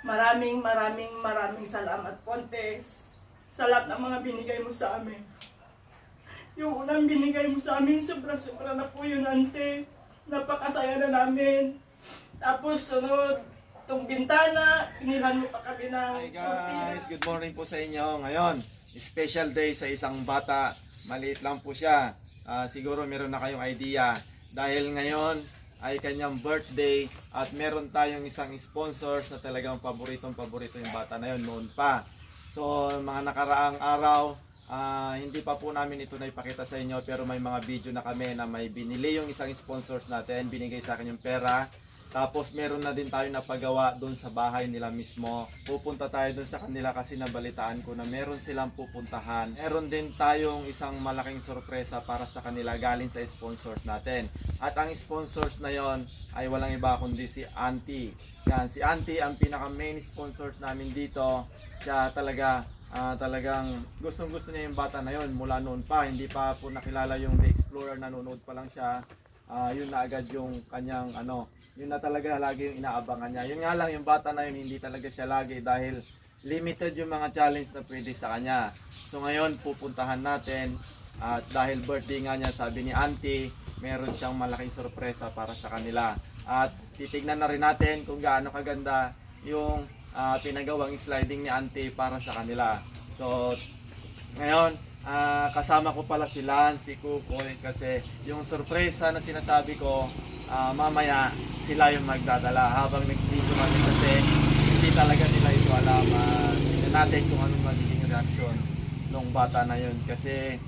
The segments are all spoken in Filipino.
Maraming maraming maraming salamat Pontes sa lahat ng mga binigay mo sa amin. Yung unang binigay mo sa amin, sobra-sobra na po yun, ante. Napakasaya na namin. Tapos sunod, itong bintana, pinilhan mo pa kami ng Hi guys, good morning po sa inyo. Ngayon, special day sa isang bata. Maliit lang po siya. Ah, siguro meron na kayong idea. Dahil ngayon ay kanyang birthday at meron tayong isang sponsors na talagang paboritong paborito yung bata na yun noon pa. So, mga nakaraang araw, ah, hindi pa po namin ito na ipakita sa inyo pero may mga video na kami na may binili yung isang sponsors natin, binigay sa akin yung pera. Tapos meron na din tayo napagawa doon sa bahay nila mismo. Pupunta tayo doon sa kanila kasi nabalitaan ko na meron silang pupuntahan. Meron din tayong isang malaking sorpresa para sa kanila galing sa sponsors natin. At ang sponsors na yon ay walang iba kundi si Auntie. Yan, si Auntie ang pinaka main sponsors namin dito. Siya talaga ah, talagang gustong gusto niya yung bata na yon mula noon pa. Hindi pa po nakilala yung The Explorer, nanonood pa lang siya. Ah, yun na agad yung kanyang ano, yun na talaga lagi yung inaabangan niya. Yun nga lang yung bata na yun hindi talaga siya lagi dahil limited yung mga challenge na pwede sa kanya. So ngayon pupuntahan natin at dahil birthday nga niya sabi ni Auntie, meron siyang malaking sorpresa para sa kanila. At titignan na rin natin kung gaano kaganda yung ah, pinagawang sliding ni Auntie para sa kanila. So ngayon, ah, kasama ko pala si Lance, si Kukoy kasi yung sorpresa na sinasabi ko, ah, mamaya sila yung magdadala habang nag-video kami kasi hindi talaga nila ito alam. Uh, natin kung anong magiging reaction ng bata na yun kasi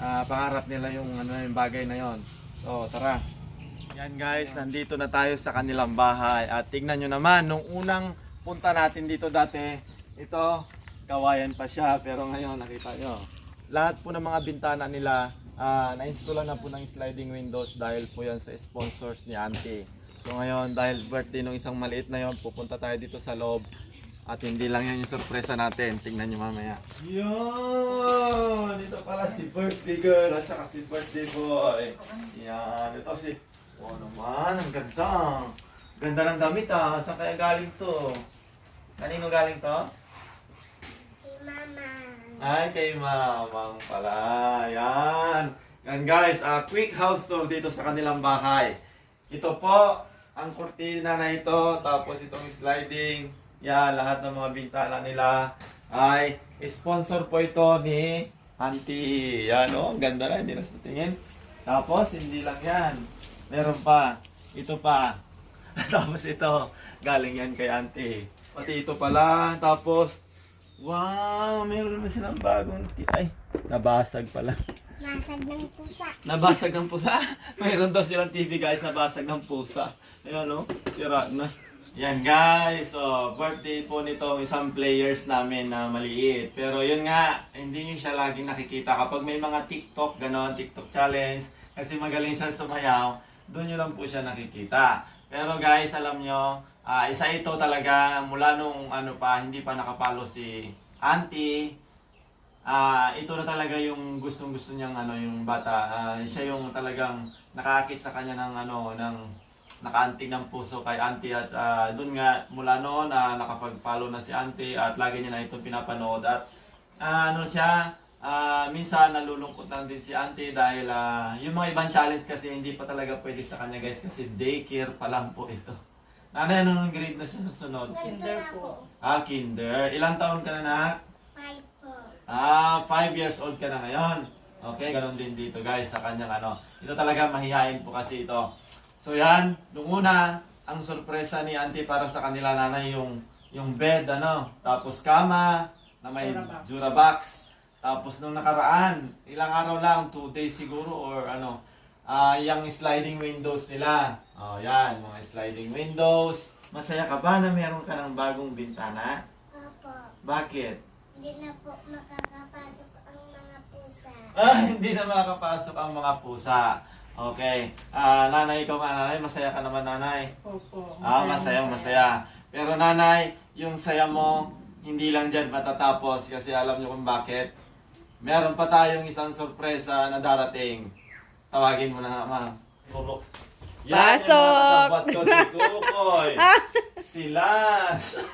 ah, pangarap nila yung ano yung bagay na yun. So, tara. Yan guys, nandito na tayo sa kanilang bahay at tignan nyo naman, nung unang punta natin dito dati, ito, kawayan pa siya pero ngayon nakita nyo, lahat po ng mga bintana nila, ah, na-install na po ng sliding windows dahil po yan sa sponsors ni Auntie. So ngayon, dahil birthday nung isang maliit na yon, pupunta tayo dito sa loob. At hindi lang yan yung sorpresa natin. Tingnan nyo mamaya. Yun! Ito pala si birthday girl at saka si birthday boy. Yan. Ito si... Oh naman, ang ganda. Ganda ng damit ah. Saan kaya galing to? Kanino galing to? Kay Mama. Ay, kay mamang pala. Yan. Yan guys, a quick house tour dito sa kanilang bahay. Ito po, ang kurtina na ito, tapos itong sliding. Yan, lahat ng mga bintana nila ay sponsor po ito ni Auntie. Yan oh, ang ganda na, hindi na sa tingin. Tapos, hindi lang yan. Meron pa. Ito pa. tapos ito, galing yan kay Auntie. Pati ito pala. Tapos, Wow, meron naman silang bagong ti- Ay, nabasag pala. Masag ng pusa. Nabasag ng pusa. Mayroon daw silang TV guys, nabasag ng pusa. Ayan no, sira na. Yan guys, so birthday po nito isang players namin na maliit. Pero yun nga, hindi nyo siya laging nakikita. Kapag may mga TikTok, ganon, TikTok challenge, kasi magaling siya sumayaw, doon nyo lang po siya nakikita. Pero guys, alam nyo, ah, isa ito talaga mula nung ano pa, hindi pa nakapalo si Auntie, Ah, ito na talaga yung gustong-gusto niyang ano yung bata. Ah, siya yung talagang nakakit sa kanya ng ano ng nakaantig ng puso kay auntie. At ah, doon nga mula noon na nakapag-follow na si auntie at lagi niya na itong pinapanood. At ah, ano siya ah, minsan nalulungkot lang din si auntie dahil ah, yung mga ibang challenge kasi hindi pa talaga pwede sa kanya guys kasi daycare pa lang po ito. Nanay, anong grade na siya susunod? Kinder po. Ah, kinder. Ilang taon ka na na? Five po. Ah, 5 years old ka na ngayon. Okay, ganun din dito guys sa kanyang ano. Ito talaga mahihain po kasi ito. So yan, nung una, ang sorpresa ni auntie para sa kanila nanay yung yung bed ano, tapos kama na may Jurabox. Jurabox. Tapos nung nakaraan, ilang araw lang, 2 days siguro or ano, ah yung sliding windows nila. Oh, yan, mga sliding windows. Masaya ka ba na meron ka ng bagong bintana? Opo. Bakit? Hindi na po makakapasok ang mga pusa. Ah, hindi na makakapasok ang mga pusa. Okay. Ah, nanay, ikaw nga nanay, masaya ka naman nanay. Opo. Ah, masayang masaya. Pero nanay, yung saya mo, hindi lang dyan matatapos kasi alam nyo kung bakit. Meron pa tayong isang sorpresa na darating. Tawagin mo na nga, ma'am. Bubok. Yan yung mga ko si Kukoy. si Lance.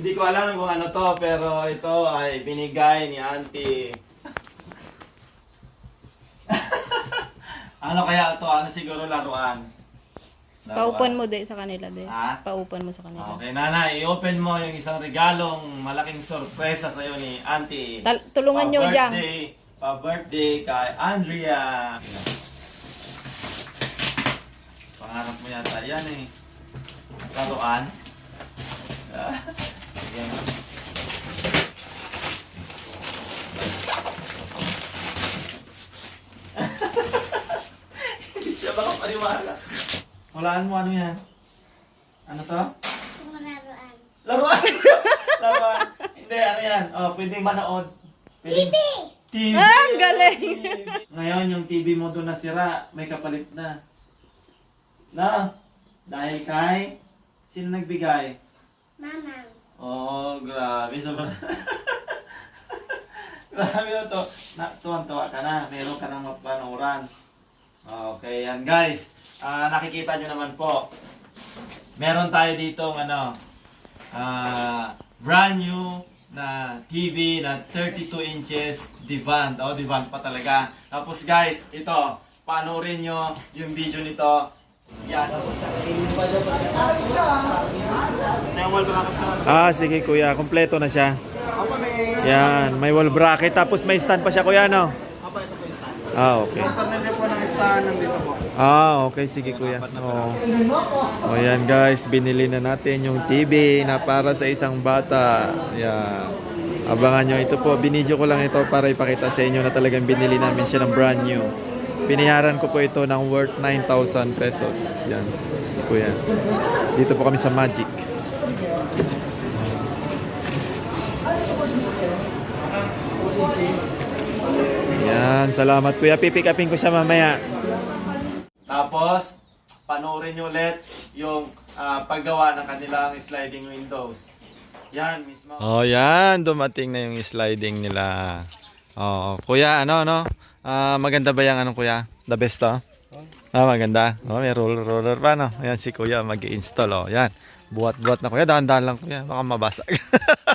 Hindi ko alam kung ano to, pero ito ay binigay ni Auntie. ano kaya to? Ano siguro laruan? Paupan mo din sa kanila din. Ha? Paupan mo sa kanila. Okay, nanay, i-open mo yung isang regalong malaking sorpresa sa'yo ni Auntie. Tal- tulungan nyo dyan. Pa-birthday, kay Andrea. Pangarap mo yata yan eh. Laruan. Yan. Hindi siya makapaniwala. Walaan mo ano yan? Ano to? Sumararuan. Laruan! Laruan! Hindi, ano yan? Oh, pwedeng manood. Pwedeng... TV! TV! Ah, ang galing! TV. Ngayon, yung TV mo doon nasira, may kapalit na. Na? Dahil kay... Sino nagbigay? Mamang. Oh, grabe. Sobrang... grabe na to. Na, tuwan-tuwa ka na. Meron ka ng mapanuran. Okay, yan guys. Ah, nakikita nyo naman po. Meron tayo dito ano, ah, brand new na TV na 32 inches divan. Oh, divan pa talaga. Tapos guys, ito, panoorin nyo yung video nito. Yan. Ah, sige kuya, kompleto na siya. Yan, may wall bracket tapos may stand pa siya kuya no? Ah, okay. Ah, okay, sige kuya. Oo. O yan guys, binili na natin yung TV na para sa isang bata. Yan. Abangan nyo, ito po, binidyo ko lang ito para ipakita sa inyo na talagang binili namin siya ng brand new. Biniharan ko po ito ng worth 9,000 pesos. Yan, kuya. Dito po kami sa Magic. Yan, salamat kuya. Pipick upin ko siya mamaya. Tapos, panoorin nyo ulit yung ah, paggawa ng kanilang sliding windows. Yan, mismo. Oh, yan. Dumating na yung sliding nila. Oh, kuya, ano, ano? Ah, maganda ba yung anong kuya? The best to? Ah, maganda. Oh, may roller roller pa, no? Ayan si kuya mag-install, oh. Yan. Buhat-buhat na kuya. Dahan-dahan lang kuya. Baka mabasag.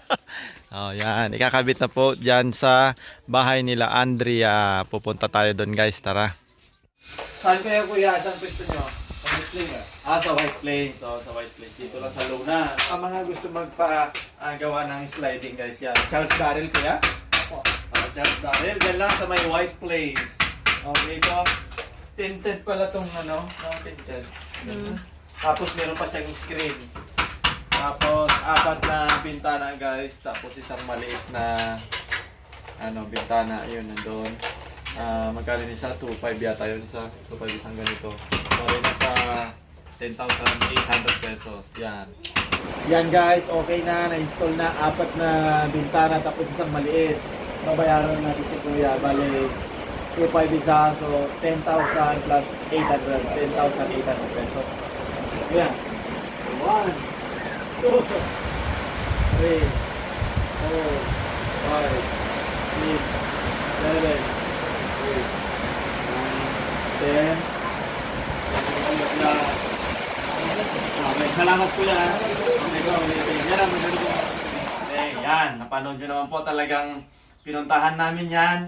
oh, yan. Ikakabit na po dyan sa bahay nila Andrea. Pupunta tayo doon, guys. Tara. Saan kaya kuya? Saan pwesto nyo? Sa White Plains Ah, sa White Plains. So, sa White Plains. Dito lang sa Luna. Ang mga gusto magpa-gawa ng sliding guys yan. Charles Darrell kuya? Opo. Ah, Charles Darrell. Yan lang sa may White Plains. Okay, ito. Tinted pala tong ano. No, tinted. Tapos meron pa siyang screen. Tapos apat na bintana guys. Tapos isang maliit na ano, bintana. Yun, nandun. Ah, magkano yun isa? 2.5 yata yun isa. 2.5 isang ganito. So, yun nasa 10,800 pesos. Yan. Yan guys, okay na. Na-install na. Apat na bintana tapos isang maliit. Babayaran natin si Kuya. Bale, 2.5 isa. So, 10,000 plus 800. 10,800 pesos. Yan. 1, 2, 3, 4, 5, 6, 7, 10. Okay, salamat po yan. Okay, go. Yan ko. Okay, yan. Napanood nyo naman po talagang pinuntahan namin yan.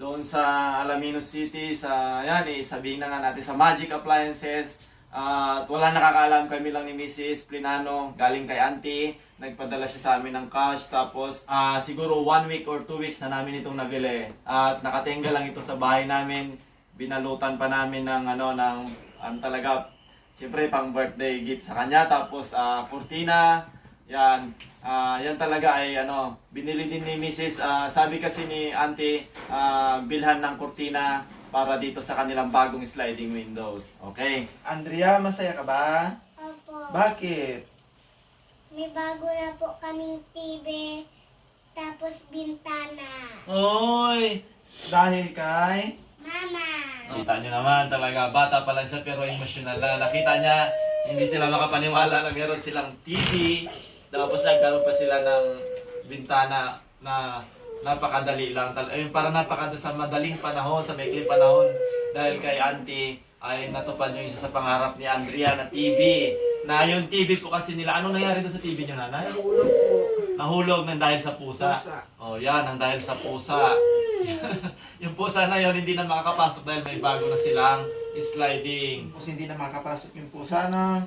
Doon sa Alaminos City, sa, yan eh, sabihin na nga natin sa Magic Appliances. At wala nakakaalam kami lang ni Mrs. Plinano, galing kay Auntie. Nagpadala siya sa amin ng cash. Tapos ah, siguro one week or two weeks na namin itong nabili. At nakatingga lang ito sa bahay namin. Binalutan pa namin ng ano ng ano talaga Siyempre pang birthday gift sa kanya tapos ah, kurtina. Yan. Ah, yan talaga ay ano, binili din ni Mrs. ah, sabi kasi ni Auntie, ah, bilhan ng kurtina para dito sa kanilang bagong sliding windows. Okay. Andrea, masaya ka ba? Opo. Bakit? May bago na po kaming TV. Tapos bintana. Oy, dahil kay Mama. Kita nyo naman talaga, bata pa lang siya pero emotional na. Nakita niya, hindi sila makapaniwala na meron silang TV. Tapos nagkaroon pa sila ng bintana na napakadali lang. Ayun, para napakada sa madaling panahon, sa maikling panahon. Dahil kay auntie ay natupad yung isa sa pangarap ni Andrea na TV na yung TV po kasi nila, anong nangyari doon sa TV nyo, nanay? Nahulog po. Nahulog ng dahil sa pusa. Pusa. Oh, yan, ang dahil sa pusa. yung pusa na yon hindi na makakapasok dahil may bago na silang sliding. Kasi hindi na makakapasok yung pusa, no?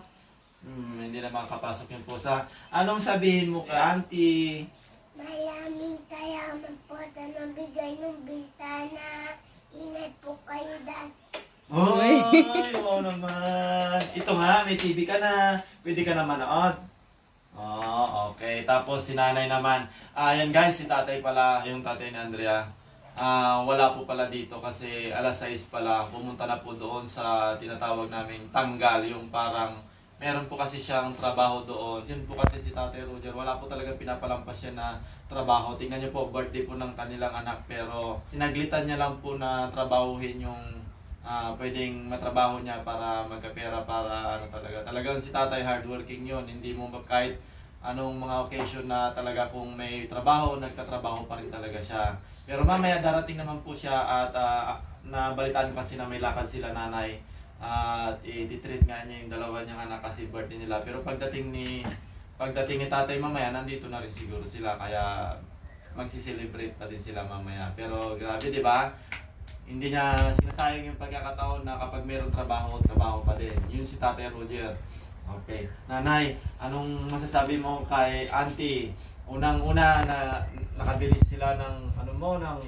Hmm, hindi na makakapasok yung pusa. Anong sabihin mo kay auntie? Maraming kayaman po na nabigay ng bintana. Ingat po kayo dahil Ay, wow naman. Ito nga, may TV ka na. Pwede ka na manood. Oh, okay. Tapos si nanay naman. Ah, yan guys, si tatay pala, yung tatay ni Andrea. Ah, wala po pala dito kasi alas 6 pala. Pumunta na po doon sa tinatawag naming tanggal, yung parang meron po kasi siyang trabaho doon. Yun po kasi si Tatay Roger, wala po talaga pinapalampas siya na trabaho. Tingnan niyo po, birthday po ng kanilang anak pero sinaglitan niya lang po na trabahuhin yung ah pwedeng matrabaho niya para magkapera para ano talaga. Talagang si tatay hardworking yun. Hindi mo kahit anong mga occasion na talaga kung may trabaho, nagkatrabaho pa rin talaga siya. Pero mamaya darating naman po siya at uh, nabalitaan kasi na may lakad sila nanay. At i-treat nga niya yung dalawa niyang anak kasi birthday nila. Pero pagdating ni pagdating ni tatay mamaya, nandito na rin siguro sila. Kaya magsi-celebrate pa din sila mamaya. Pero grabe, di ba? hindi niya sinasayang yung pagkakataon na kapag mayroong trabaho, trabaho pa din. Yun si Tatay Roger. Okay. Nanay, anong masasabi mo kay auntie? Unang-una na nakabili sila ng ano mo, ng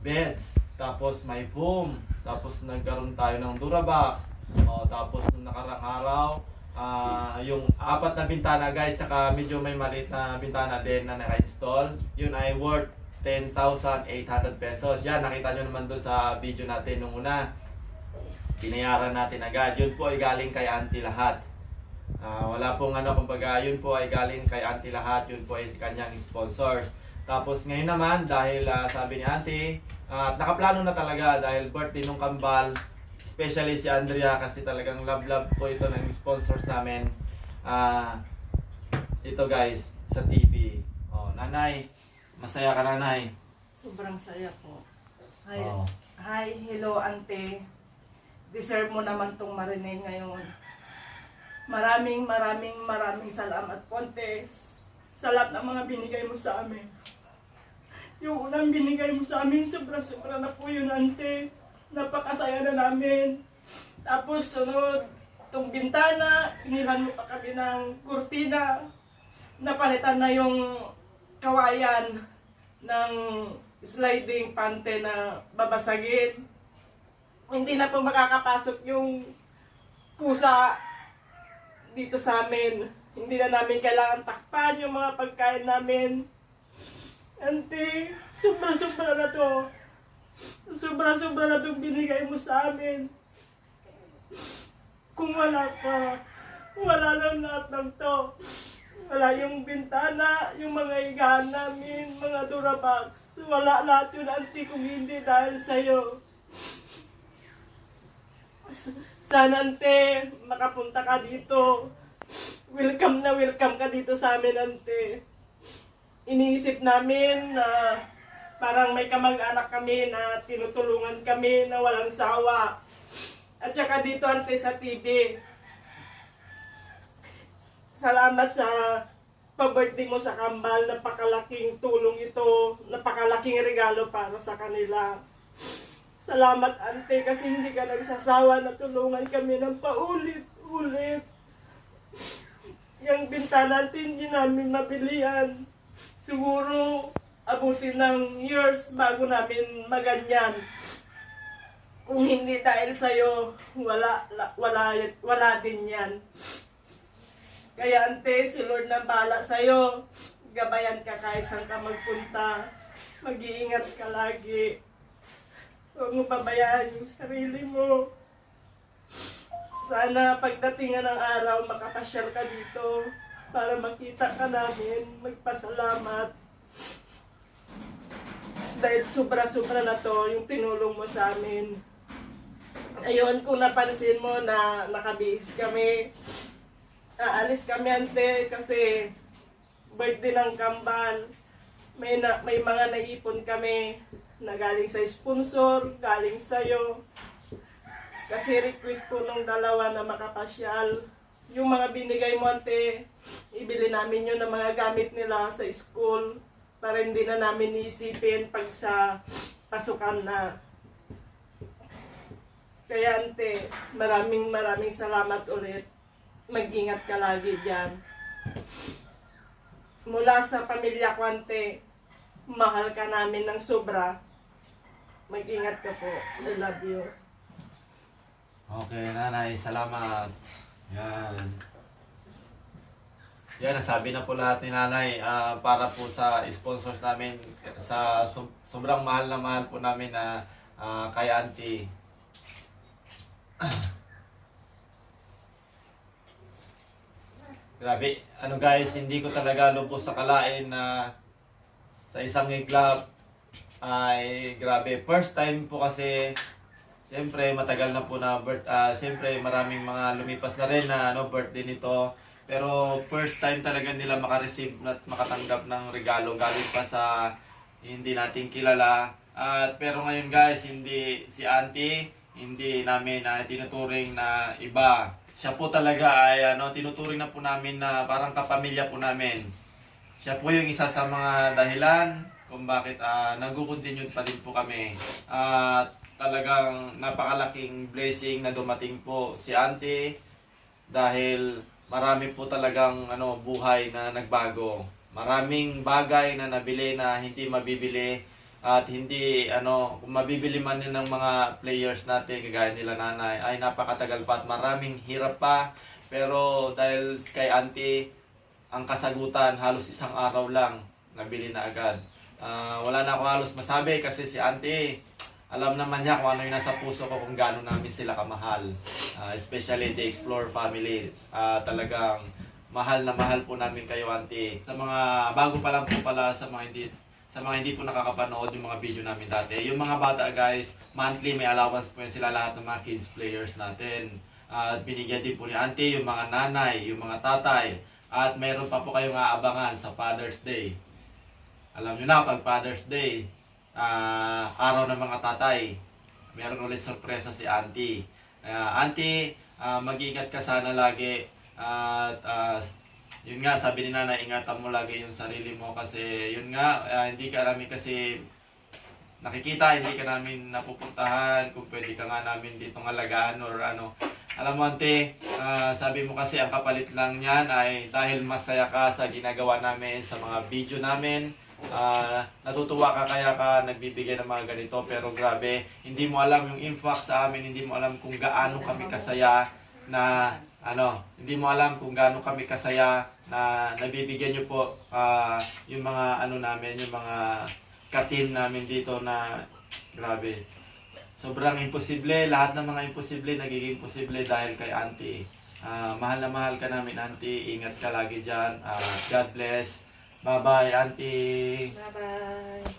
beds. Tapos may foam. Tapos nagkaroon tayo ng Durabox. O, tapos nung nakarang araw, ah, yung apat na bintana guys, saka medyo may maliit na bintana din na naka-install. Yun ay worth 10,800 pesos. Yan, nakita nyo naman doon sa video natin nung una. Binayaran natin agad. Yun po ay galing kay auntie lahat. Ah, wala pong ano, kumbaga, yun po ay galing kay auntie lahat. Yun po ay kanyang sponsors. Tapos ngayon naman, dahil ah, sabi ni auntie, at nakaplano na talaga dahil birthday nung kambal, especially si Andrea kasi talagang love-love po ito ng sponsors namin. Ah, ito guys, sa TV. Oh, nanay, masaya ka nanay. Sobrang saya po. Hi, Oh. hi, hello ante. Deserve mo naman tong marinig ngayon. Maraming, maraming, maraming salamat, Pontes. Sa lahat ng mga binigay mo sa amin. Yung unang binigay mo sa amin, sobra-sobra na po yun, ante. Napakasaya na namin. Tapos, sunod, itong bintana, inilan mo pa kami ng kurtina. Napalitan na yung kawayan ng sliding pante na babasagin. Hindi na po makakapasok yung pusa dito sa amin. Hindi na namin kailangan takpan yung mga pagkain namin. Ante, sobra-sobra na to. Sobra-sobra na itong binigay mo sa amin. Kung wala ka, wala lang lahat ng to. Wala yung bintana, yung mga igahan namin, mga durabox. Wala lahat yun, auntie, kung hindi dahil sa'yo. Sana, ante, makapunta ka dito. Welcome na welcome ka dito sa amin, ante. Iniisip namin na parang may kamag-anak kami na tinutulungan kami na walang sawa. At saka dito, ante, sa TV salamat sa pa-birthday mo sa Kambal. Napakalaking tulong ito. Napakalaking regalo para sa kanila. Salamat, ante, kasi hindi ka nagsasawa na tulungan kami ng paulit-ulit. Yung bintana natin, hindi namin mabilihan. Siguro, abutin ng years bago namin maganyan. Kung hindi dahil sa'yo, wala, la- wala, wala din yan. Kaya ante, si Lord na bala sa'yo. Gabayan ka kahit saan ka magpunta. Mag-iingat ka lagi. Huwag mo pabayaan yung sarili mo. Sana pagdating ng araw, makapasyal ka dito para makita ka namin, magpasalamat. Dahil sobra-sobra na to yung tinulong mo sa amin. Ayun, kung napansin mo na nakabihis kami, aalis kami ante kasi birthday ng kambal. May, na, may mga naipon kami na galing sa sponsor, galing sa'yo. Kasi request ko nung dalawa na makapasyal. yung mga binigay mo ante, ibili namin yun ng mga gamit nila sa school para hindi na namin iisipin pag sa pasukan na. Kaya ante, maraming maraming salamat ulit. Mag-ingat ka lagi dyan. Mula sa pamilya ko ante, mahal ka namin ng sobra. Mag-ingat ka po. I love you. Okay, nanay, salamat. Yan. Yan, nasabi na po lahat ni nanay ah, para po sa sponsors namin sa sum- sobrang mahal na mahal po namin na ah, kay auntie. Grabe, ano guys, hindi ko talaga lubos sa kalain na sa isang iglap ay grabe. First time po kasi Siyempre, matagal na po na birth, ah, siyempre maraming mga lumipas na rin na ano, birthday nito. Pero first time talaga nila makareceive at makatanggap ng regalo galing pa sa hindi nating kilala. At pero ngayon guys, hindi si auntie, hindi namin na tinuturing na iba. Siya po talaga ay ano, tinuturing na po namin na parang kapamilya po namin. Siya po yung isa sa mga dahilan kung bakit uh, nag-continue pa rin po kami. At talagang napakalaking blessing na dumating po si Auntie dahil marami po talagang ano buhay na nagbago. Maraming bagay na nabili na hindi mabibili at hindi ano kung mabibili man yun ng mga players natin kagaya nila nanay ay napakatagal pa at maraming hirap pa pero dahil kay auntie ang kasagutan halos isang araw lang nabili na agad Ah, wala na ako halos masabi kasi si auntie alam naman niya kung ano yung nasa puso ko kung gaano namin sila kamahal. Ah, especially the Explore family. Ah, talagang mahal na mahal po namin kayo, auntie. Sa mga bago pa lang po pala sa mga hindi sa mga hindi po nakakapanood yung mga video namin dati. Yung mga bata guys, monthly may allowance po yun sila lahat ng mga kids players natin. At binigyan din po ni auntie yung mga nanay, yung mga tatay. At mayroon pa po kayong aabangan sa Father's Day. Alam nyo na, pag Father's Day, ah, araw ng mga tatay. Meron ulit sorpresa si Auntie. Kaya Auntie, ah, mag-ingat ka sana lagi. At ah, yun nga, sabi ni Nana, ingatan mo lagi yung sarili mo kasi yun nga, ah, hindi ka namin kasi nakikita, hindi ka namin napupuntahan, kung pwede ka nga namin dito ngalagaan or ano. Alam mo, ante, ah, sabi mo kasi ang kapalit lang niyan ay dahil masaya ka sa ginagawa namin sa mga video namin. Ah, natutuwa ka kaya ka nagbibigay ng mga ganito pero grabe, hindi mo alam yung impact sa amin, hindi mo alam kung gaano kami kasaya na ano, hindi mo alam kung gaano kami kasaya na nabibigyan niyo po ah, yung mga ano namin, yung mga ka-team namin dito na grabe. Sobrang imposible, lahat ng mga imposible nagiging posible dahil kay Auntie. Ah, mahal na mahal ka namin Auntie, ingat ka lagi diyan. God bless. Bye-bye Auntie. Bye-bye.